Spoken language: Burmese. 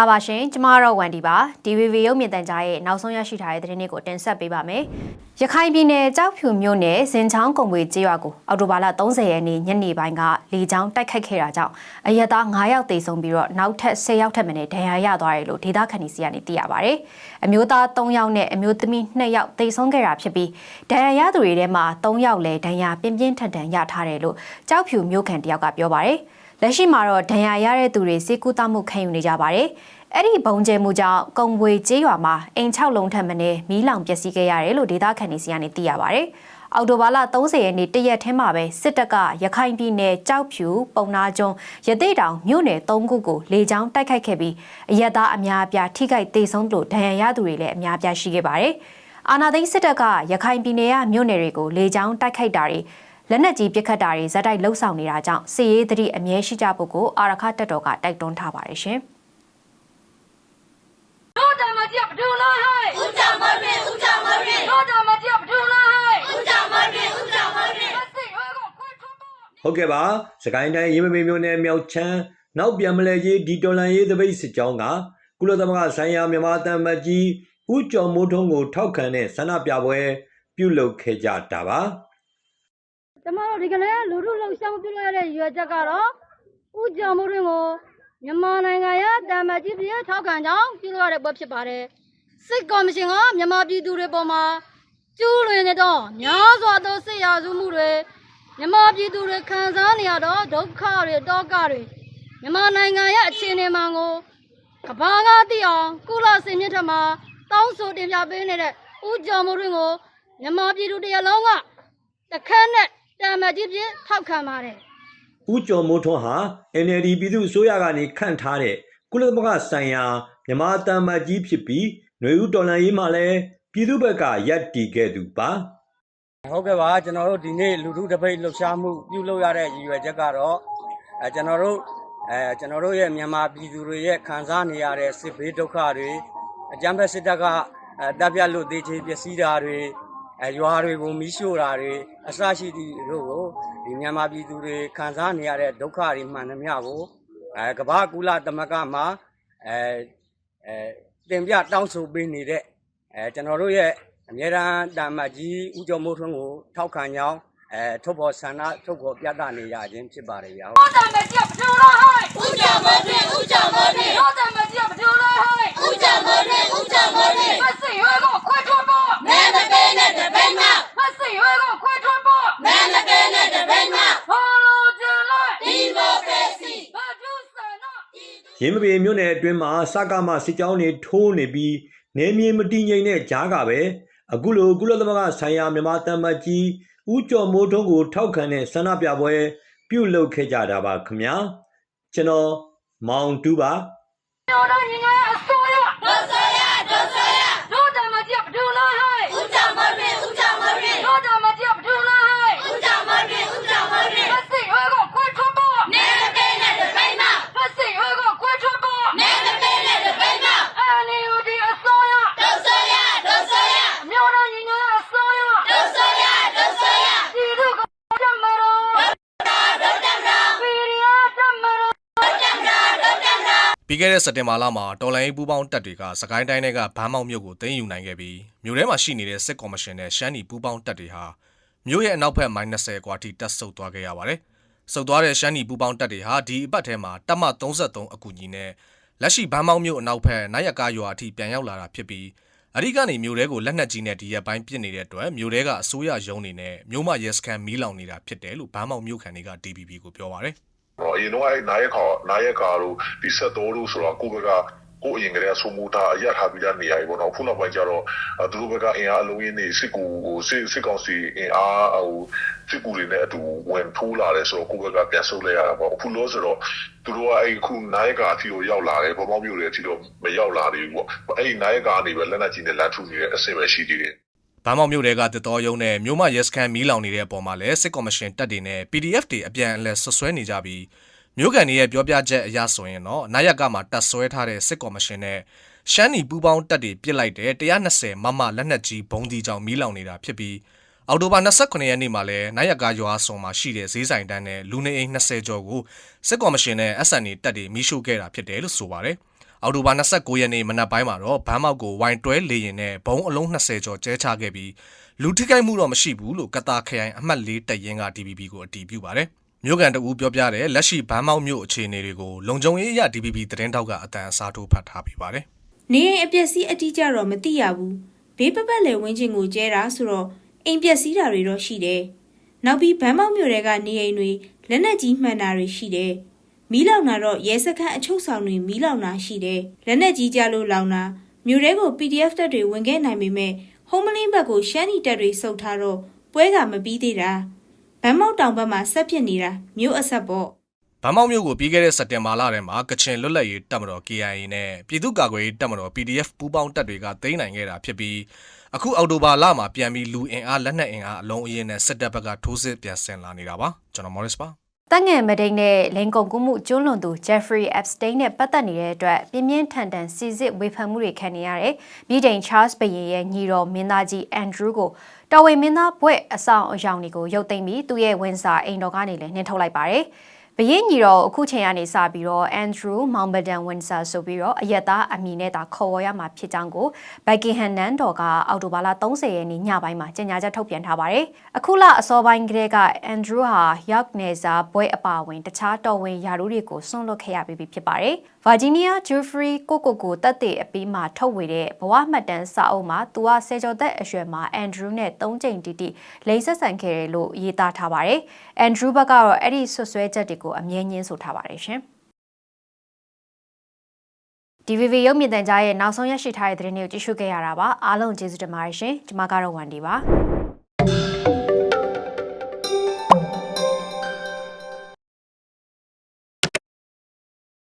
ပါပါရှင်ကျမတော့ဝန်ဒီပါ DVV ရုပ်မြင်သံကြားရဲ့နောက်ဆုံးရရှိထားတဲ့သတင်းတွေကိုတင်ဆက်ပေးပါမယ်ရခိုင်ပြည်နယ်ကြောက်ဖြူမြို့နယ်စင်ချောင်းကုံဝေကျေးရွာကိုအော်တိုဘာလ30ရက်နေ့ညနေပိုင်းကလေကြောင်းတိုက်ခိုက်ခဲ့တာကြောင့်အရက်သား9ယောက်သေဆုံးပြီးတော့နောက်ထပ်10ယောက်ထပ်မံဒဏ်ရာရသွားတယ်လို့ဒေသခံတွေစီကနေသိရပါဗျ။အမျိုးသား3ယောက်နဲ့အမျိုးသမီး2ယောက်သေဆုံးခဲ့တာဖြစ်ပြီးဒဏ်ရာရသူတွေထဲမှာ3ယောက်လည်းဒဏ်ရာပြင်းပြင်းထန်ထန်ရထားတယ်လို့ကြောက်ဖြူမြို့ခံတယောက်ကပြောပါဗျ။ လက်ရှိမှာတော့ဒဏ်ရာရတဲ့သူတွေစေကူတမှုခံယူနေကြပါတယ်။အဲ့ဒီဘုံကျဲမှုကြောင့်ကုံဝေကျေးရွာမှာအိမ်6လုံးထပ်မင်းမီးလောင်ပျက်စီးခဲ့ရတယ်လို့ဒေသခံတွေစီကနေသိရပါတယ်။အော်တိုဘာလ30ရက်နေ့တရက်ထဲမှာပဲစစ်တပ်ကရခိုင်ပြည်နယ်ကြောက်ဖြူပုံနာကျွန်းရသေးတောင်မြို့နယ်3ခုကိုလေကြောင်းတိုက်ခိုက်ခဲ့ပြီးအရက်သားအများအပြားထိခိုက်ဒေဆုံးလို့ဒဏ်ရာရသူတွေလည်းအများအပြားရှိခဲ့ပါတယ်။အာနာသိန်းစစ်တပ်ကရခိုင်ပြည်နယ်ကမြို့နယ်တွေကိုလေကြောင်းတိုက်ခိုက်တာတွေ လက်နက်ကြီးပစ်ခတ်တာတွေဇက်တိုက်လှုပ်ဆောင်နေတာကြောင့်စစ်ရေးသတိအမြဲရှိကြဖို့ကိုအာရခတက်တော်ကတိုက်တွန်းထားပါတယ်ရှင်။တို့တမကြီးဘဒူလားဟဲ့ဦးကြောင့်မတွင်ဦးကြောင့်မတွင်တို့တမကြီးဘဒူလားဟဲ့ဦးကြောင့်မတွင်ဦးကြောင့်မတွင်အစိဟဲ့ကိုခွေးထွန်းပါဟုတ်ကဲ့ပါစကိုင်းတိုင်းရေမမေမျိုးနယ်မြောက်ချမ်းနောက်ပြန်မလဲကြီးဒီတော်လန်ရေးသပိတ်စစ်ကြောင်းကကုလသမဂ္ဂဆိုင်ရာမြန်မာတန်မတ်ကြီးဦးကျော်မိုးထွန်းကိုထောက်ခံတဲ့ဆန္ဒပြပွဲပြုလုပ်ခဲ့ကြတာပါ ကျမတို့ဒီကနေ့လူထုလှုပ်ရှားမှုပြုလုပ်ရတဲ့ရည်ရွယ်ချက်ကတော့ဥကြံမှုတွင်ကိုမြန်မာနိုင်ငံရဲ့တာမတ်ကြီးပြည်ထောက်ခံကြောင်းပြုလုပ်ရတဲ့ပွဲဖြစ်ပါတယ်။စစ်ကော်မရှင်ကမြန်မာပြည်သူတွေပေါ်မှာကျူးလွန်နေတော့များစွာသောစစ်ရာဇဝမှုတွေမြန်မာပြည်သူတွေခံစားနေရတော့ဒုက္ခတွေတောကတွေမြန်မာနိုင်ငံရဲ့အခြေအနေမှန်ကိုကဘာကသိအောင်ကုလစင်မြင့်ထက်မှာတောင်းဆိုတင်ပြပေးနေတဲ့ဥကြံမှုတွင်ကိုမြန်မာပြည်သူတရလုံးကတခက်နဲ့ တာမတ်ကြီးပြထောက်ခံပါတယ်ဦးကျော်မိုးထွန်းဟာ NLD ပြည်သူ့အစိုးရကနေခန့်ထားတဲ့ကုလသမဂ္ဂဆိုင်ရာမြန်မာတန်မတ်ကြီးဖြစ်ပြီးຫນွေဦးတော်လန်ရေးမှာလည်းပြည်သူ့ဘက်ကရပ်တည်ခဲ့သူပါဟုတ်ကဲ့ပါကျွန်တော်တို့ဒီနေ့လူထုတပိတ်လှုပ်ရှားမှုပြုလုပ်ရတဲ့ရည်ရွယ်ချက်ကတော့အဲကျွန်တော်တို့အဲကျွန်တော်တို့ရဲ့မြန်မာပြည်သူတွေရဲ့ခံစားနေရတဲ့စစ်ဘေးဒုက္ခတွေအကြမ်းဖက်စစ်တပ်ကအဲတပ်ပြတ်လို့ဒေချေပျက်စီးတာတွေ အဲရွာတွေကိုမီးရှို့တာတွေအစရှိသည့်တို့ကိုဒီမြန်မာပြည်သူတွေခံစားနေရတဲ့ဒုက္ခတွေမှန်သမျှကိုအဲကမ္ဘာကုလသမဂ္ဂမှာအဲအဲတင်ပြတောင်းဆိုပေးနေတဲ့အဲကျွန်တော်တို့ရဲ့အမြဲတမ်းတာမတ်ကြီးဦးကျော်မိုးထွန်းကိုထောက်ခံကြောင်းအဲထုတ်ဖော်ဆန္ဒထုတ်ဖော်ပြသနေရခြင်းဖြစ်ပါတယ်ဗျာတို့တမကြီးဘဒူလားဟဲ့ဦးကြောင့်မတွင်ဦးကြောင့်မတွင်တို့တမကြီးဘဒူလားဟဲ့ဦးကြောင့်မတွင်ဦးကြောင့်မတွင် အစိဟဲ့ကိုခွေးထွန်းပါ မဲမပေးနဲ့တပိတ်မ အစိဟဲ့ကိုခွေးထွန်းပါ မဲမပေးနဲ့တပိတ်မ ဟာလိုချင်လိုက် ဒီမိုကရေစီ ဘဒူဆန္ဒ ရင်းမပေမြို့နယ်အတွင်းမှာစကားမစစ်ကြောင်းတွေထိုးနေပြီးနေမြေမတည်ငြိမ်တဲ့ကြားကပဲအခုလိုကုလသမဂ္ဂဆိုင်ရာမြန်မာတန်မတ်ကြီးဦးကျော်မိုးထွန်းကို ထောက်ခံတဲ့ဆန္ဒပြပွဲပြုလုပ်ခဲ့ကြတာပါခင်ဗျာကျွန်တော်မောင်တူပါ တို့တော့ညီငယ်အစိုးရ ဒုစရဒုစရ တို့တမကြီးဘဒူလားဟဲ့ ဦးကြောင့်မတွင်ဦးကြောင့်မတွင် တို့တမကြီးဘဒူလားဟဲ့ ဦးကြောင့်မတွင်ဦးကြောင့်မတွင် အစိဟဲ့ကိုခွေးထွန်းပါ မဲမပေးနဲ့တပိတ်မ အစိဟဲ့ကိုခွေးထွန်းပါ မဲမပေးနဲ့တပိတ်မ အန်ယူဒီအစိုးရ ဒုစရဒုစရ မြို့တော်ညီငယ်အစိုးရ ဒုစရဒုစရ ဒီလူကတမရော ဒုတမရာ ပီရီယာတမရော ဒုတမရာဒုတမရာ ပြီးခဲ့တဲ့စက်တင်ဘာလမှာတော်လိုင်းရေးပူးပေါင်းတပ်တွေကစကိုင်းတိုင်းကဗန်းမောက်မြို့ကိုသိမ်းယူနိုင်ခဲ့ပြီးမြို့ထဲမှာရှိနေတဲ့စစ်ကော်မရှင်နဲ့ရှမ်းနီပူးပေါင်းတပ်တွေဟာမြို့ရဲ့အနောက်ဘက်မိုင်20 ကွာထိတပ်ဆုပ်သွားခဲ့ရပါတယ်။ဆုပ်သွားတဲ့ရှမ်းနီပူးပေါင်းတပ်တွေဟာဒီအပတ်ထဲမှာတပ်မ33အကူအညီနဲ့လက်ရှိဗန်းမောက်မြို့အနောက်ဘက်နိုင်ရကားရွာအထိပြန်ရောက်လာတာဖြစ်ပြီးအရိကနေမြို့ထဲကိုလက်နက်ကြီးနဲ့ဒီရက်ပိုင်းပစ်နေတဲ့အတွက်မြို့ထဲကအစိုးရရုံးနေနဲ့မြို့မရဲစခန်းမီးလောင်နေတာဖြစ်တယ်လို့ဗန်းမောက်မြို့ခံတွေက DPP ကိုပြောပါတယ်။ ဟောအရင်တော့အဲနာရက်ခါနာရက်ကာတို့ဒီဆက်တော်တို့ဆိုတော့ကိုယ့်ဘက်ကကိုယ့်အရင်ကတည်းကဆူမူတာအရက်ထားပြီးသားနေရာကြီးပေါ့နော်ခုနောက်ပိုင်းကျတော့အဲသူတို့ဘက်ကအင်အားအလုံးရင်းနေစစ်ကူဟိုစစ်စစ်ကောင်စီအင်အားဟိုစစ်ကူတွေနဲ့အတူဝင်ထိုးလာတယ်ဆိုတော့ကိုယ့်ဘက်ကပြန်ဆုတ်လိုက်ရတာပေါ့အခုလို့ဆိုတော့သူတို့ကအဲခုနာရက်ကာအထိကိုရောက်လာတယ်ဘောမောက်မျိုးတွေအထိတော့မရောက်လာသေးဘူးပေါ့အဲဒီနာရက်ကာကနေပဲလက်နက်ကြီးနဲ့လမ်းထုနေတဲ့အဆင့်ပဲရှိသေးတယ် ဗန်းမောက်မြို့တွေကတစ်တော်ယုံနဲ့မြို့မရဲစခန်းမီးလောင်နေတဲ့အပေါ်မှာလည်းစစ်ကော်မရှင်တပ်တွေနဲ့ PDF တွေအပြန်အလှန်ဆွဆွဲနေကြပြီးမြို့ကန်တွေရဲ့ပြောပြချက်အရဆိုရင်တော့နာယက်ကမှာတပ်ဆွဲထားတဲ့စစ်ကော်မရှင်နဲ့ရှမ်းနီပူးပေါင်းတပ်တွေပစ်လိုက်တဲ့120မမလက်နက်ကြီးဘုံဒီကြောင်မီးလောင်နေတာဖြစ်ပြီးအော်တိုဘာ29ရက်နေ့မှာလဲနိုင်ရကာရွာဆုံမှာရှိတဲ့ဈေးဆိုင်တန်းနဲ့လူနေအိမ်20ကျော်ကိုစစ်ကော်မရှင်နဲ့ SNA တပ်တွေမိရှို့ခဲ့တာဖြစ်တယ်လို့ဆိုပါတယ်။ အော်တိုဘာ29ရက်နေ့မနက်ပိုင်းမှာတော့ဘန်းမောက်ကိုဝိုင်တွဲလေရင်နဲ့ဘုံအလုံး20ကျော်ကျဲချခဲ့ပြီးလူထိခိုက်မှုတော့မရှိဘူးလို့ကတာခရိုင်အမှတ်၄တပ်ရင်းက DPP ကိုအတည်ပြုပါတယ်။မြို့ကန်တအူးပြောပြတဲ့လက်ရှိဘန်းမောက်မြို့အခြေအနေတွေကိုလုံခြုံရေးအရ DPP သတင်းတောက်ကအတန်အစားထိုးဖတ်ထားပြီးပါတယ်။နေအိမ်အပျက်စီးအတိအကျတော့မသိရဘူးဘေးပပတ်လေဝင်းချင်းကိုကျဲတာဆိုတော့အိမ်ပျက်စီးတာတွေတော့ရှိတယ်နောက်ပြီးဗန်းမောက်မြို့တွေကနေအိမ်တွေလက်နက်ကြီးမှန်တာတွေရှိတယ် မီးလောင်တာတော့ရဲစခန်းအချုပ်ဆောင်တွေမီးလောင်တာရှိတယ်လက်နက်ကြီးကြလို့လောင်တာမြို့တွေကို PDF တက်တွေဝင်ခဲ့နိုင်ပေမဲ့ဟုံးမလင်းဘက်ကိုရှမ်းနီတက်တွေစုပ်ထားတော့ပွဲကမပြီးသေးတာဗန်းမောက်တောင်ဘက်မှာဆက်ဖြစ်နေတာမြို့အဆက်ပေါ့ဗမောက်မြို့ကိုပြီးခဲ့တဲ့စက်တင်ဘာလထဲမှာကချင်လွတ်လပ်ရေးတပ်မတော် KIA နဲ့ပြည်သူ့ကာကွယ်ရေးတပ်မတော် PDF ပူးပေါင်းတပ်တွေကသိမ်းနိုင်ခဲ့တာဖြစ်ပြီးအခုအောက်တိုဘာလမှာပြန်ပြီးလူအင်အားလက်နက်အင်အားအလုံးအရင်နဲ့စစ်တပ်ဘက်ကထိုးစစ်ပြန်ဆင်လာနေတာပါကျွန်တော် Morris ပါ တက်ငယ်မဒိန်နဲ့လိန်ကုန်ကူးမှုကျွလွန်သူ Jeffrey Epstein နဲ့ပတ်သက်နေတဲ့အတွက်ပြင်းပြင်းထန်ထန်စီစစ်ဝေဖန်မှုတွေခံနေရတဲ့ပြည်တိုင် Charles ဘရင်ရဲ့ညီတော်မင်းသားကြီး Andrew ကိုတော်ဝင်မင်းသားဘွဲ့အဆောင်အယောင်တွေကိုရုပ်သိမ်းပြီးသူ့ရဲ့ဝန်စာအိမ်တော်ကနေလည်းနှင်ထုတ်လိုက်ပါတယ်။ ဘရင်ညီတော်အခုချိန်ကနေစပြီးတော့ Andrew Mountbatten Windsor ဆိုပြီးတော့အယက်သားအမည်နဲ့တာခေါ်ဝေါ်ရမှာဖြစ်ကြောင်းကို Buckingham နန်းတော်ကအောက်တိုဘာလ30ရက်နေ့ညပိုင်းမှာကြေညာချက်ထုတ်ပြန်ထားပါတယ်။အခုလအစောပိုင်းကတည်းက Andrew ဟာ York နယ်စာဘွဲအပါအဝင်တခြားတော်ဝင်ယာတို့တွေကိုဆွန့်လွတ်ခဲ့ရပြီးဖြစ်ပါတယ်။ Virginia Jeffrey ကိုကိုကိုတက်တဲ့အပီးမှာထုတ်ဝေတဲ့ဘဝမှတ်တမ်းစာအုပ်မှာသူကဆယ်ကျော်သက်အရွယ်မှာ Andrew နဲ့၃ချိန်တိတိလိန်ဆက်ဆန်ခဲ့တယ်လို့ရေးသားထားပါတယ်။ Andrew ဘက်ကတော့အဲ့ဒီဆွဆွဲချက်တွေကိုအမြဲညင်းဆိုထားပါတယ်ရှင်။ DVV ရုပ်မြင်သံကြားရဲ့နောက်ဆုံးရရှိထားတဲ့သတင်းတွေကိုကြည့်ရှုခဲ့ရတာပါအားလုံးကျေးဇူးတင်ပါတယ်ရှင်ကျွန်မကတော့ဝန်ဒီပါ